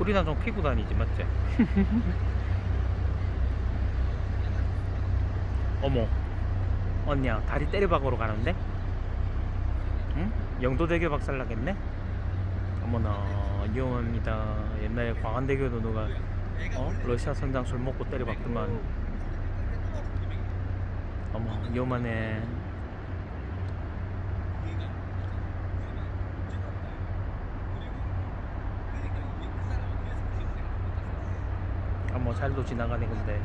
불이나 좀 피고 다니지 맞지? 어머 언니야 다리 때려박으러 가는데? 응? 영도대교 박살나겠네? 어머나 위험합니다 옛날에 광안대교도 누가 어? 러시아 선장 술 먹고 때려박더만 어머 위험하네 어머 잘도 지나가네 근데